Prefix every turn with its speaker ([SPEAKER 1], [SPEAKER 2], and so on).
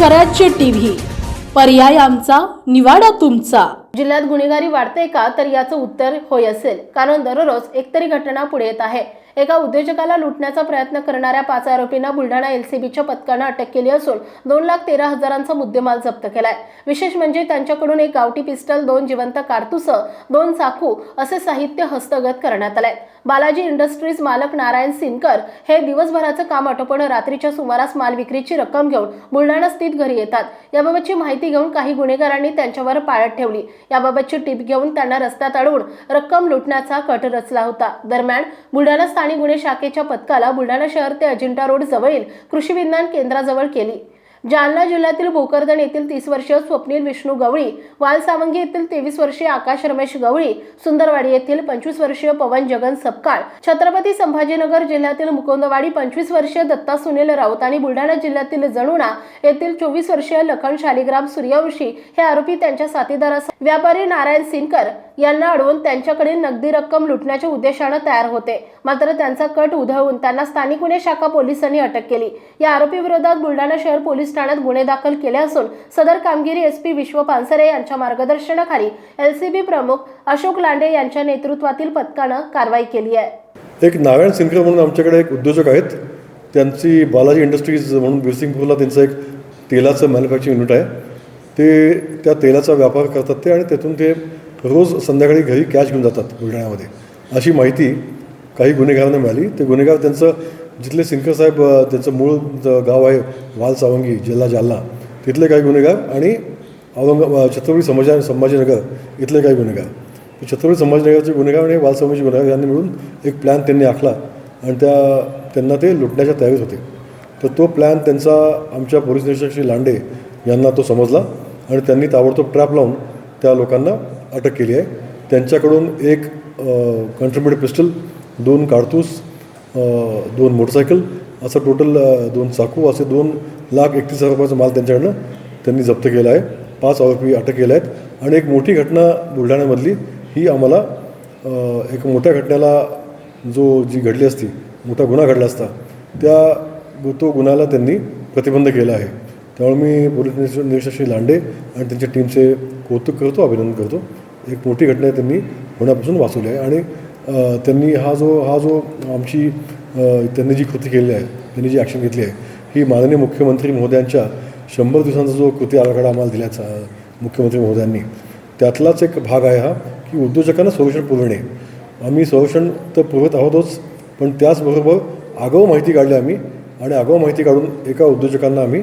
[SPEAKER 1] स्वराज्य टीव्ही. पर्याय आमचा निवाडा तुमचा.
[SPEAKER 2] जिल्ह्यात गुन्हेगारी वाढते का? तर याचं उत्तर होय असेल. कारण दररोज एकतरी घटना पुढे येत आहे. एका उद्योजकाला लुटण्याचा प्रयत्न करणाऱ्या पाच आरोपींना बुलढाणा एलसीबीच्या पथकानं अटक केली असून दोन लाख तेरा हजारांचा मुद्देमाल जप्त केलाय. विशेष म्हणजे त्यांच्याकडून एक गावठी पिस्टल दोन जिवंत कारतूस दोन चाकू असे साहित्य हस्तगत करण्यात आलंय. बालाजी इंडस्ट्रीज मालक नारायण सिनकर हे दिवसभराचं काम आटोपण रात्रीच्या सुमारास माल विक्रीची रक्कम घेऊन बुलढाणा स्थित घरी येतात. याबाबतची माहिती घेऊन काही गुन्हेगारांनी त्यांच्यावर पाळत ठेवली. याबाबतची टीप घेऊन त्यांना रस्त्यात अडवून रक्कम लुटण्याचा कट रचला होता. दरम्यान बुलढाणा आणि गुन्हे शाखेच्या पथकाला बुलढाणा शहर ते अजिंठा रोड जवळील कृषी विज्ञान केंद्राजवळ केली. जालना जिल्ह्यातील भोकरदन येथील तीस वर्षीय स्वप्नील विष्णू गवळी वालसावंगी येथील तेवीस वर्षीय आकाश रमेश गवळी सुंदरवाडी येथील पंचवीस वर्षीय पवन जगन सपकाळ छत्रपती संभाजीनगर जिल्ह्यातील मुकुंदवाडी पंचवीस वर्षीय दत्ता सुनील राऊत आणि बुलढाणा जिल्ह्यातील जणुणा येथील चोवीस वर्षीय लखन शालिग्राम सूर्यवंशी हे आरोपी त्यांच्या साथीदारासह व्यापारी नारायण सिनकर यांना अडवून त्यांच्याकडे नगदी रक्कम लुटण्याच्या उद्देशानं तयार होते. मात्र त्यांचा कट उधळून त्यांना स्थानिक गुन्हे शाखा पोलिसांनी अटक केली. या आरोपी विरोधात बुलढाणा शहर पोलीस ठाण्यात गुन्हे दाखल केले असून सदर कामगिरी एस पी विश्व पानसरे यांच्या मार्गदर्शनाखाली एल सी बी प्रमुख अशोक लांडे यांच्या नेतृत्वातील पथकानं कारवाई केली आहे.
[SPEAKER 3] एक नारायण सिनकर म्हणून आमच्याकडे एक उद्योजक आहेत. त्यांची बालाजी इंडस्ट्रीज म्हणून बिरसिंगपूरला त्यांचं एक तेलाचं मॅन्युफॅक्चरिंग युनिट आहे. ते त्या तेलाचा व्यापार करतात ते आणि त्यातून ते रोज संध्याकाळी घरी कॅश घेऊन जातात बुलढाण्यामध्ये. अशी माहिती काही गुन्हेगारांना मिळाली. ते गुन्हेगार त्यांचं जिथले सिंकरसाहेब त्यांचं मूळ गाव आहे वाल सावंगी जिल्हा जालना तिथले काही गुन्हेगार आणि औरंगाबाद छत्रपती समाजा संभाजीनगर इथले काही गुन्हेगार. छत्रपती संभाजीनगरचे गुन्हेगार आणि वालसमाजी गुन्हेगार यांनी मिळून एक प्लॅन त्यांनी आखला आणि त्या त्यांना ते लुटण्याच्या तयारीत होते. तर तो प्लॅन त्यांचा आमच्या पोलीस निरीक्षक श्री लांडे यांना तो समजला आणि त्यांनी ताबडतोब ट्रॅप लावून त्या लोकांना अटक केली आहे. त्यांच्याकडून एक कंट्रीब्युटेड पिस्टल दोन कारतूस दोन मोटरसायकल असं टोटल दोन चाकू असे दोन लाख एकतीस हजार रुपयाचा माल त्यांच्याकडनं त्यांनी जप्त केला आहे. पाच आरोपी अटक केल्या आहेत आणि एक मोठी घटना बुलढाण्यामधली ही आम्हाला एक मोठ्या घटनेला जो जी घडली असती मोठा गुन्हा घडला असता त्या तो गुन्ह्याला त्यांनी प्रतिबंध केला आहे. त्यामुळे मी पोलीस निरीक्षक श्री लांडे आणि त्यांच्या टीमचे कौतुक करतो अभिनंदन करतो. एक मोठी घटना त्यांनी होण्यापासून वाचवली आहे आणि त्यांनी हा जो हा जो आमची त्यांनी जी कृती केलेली आहे त्यांनी जी ॲक्शन घेतली आहे ही माननीय मुख्यमंत्री महोदयांच्या शंभर दिवसांचा जो कृती आराखडा आम्हाला दिल्याचा मुख्यमंत्री महोदयांनी त्यातलाच एक भाग आहे हा की उद्योजकांना संरक्षण पुरवणे. आम्ही संरक्षण तर पुरवत आहोतच पण त्याचबरोबर आगाऊ माहिती काढली आम्ही आणि आगाऊ माहिती काढून एका उद्योजकांना आम्ही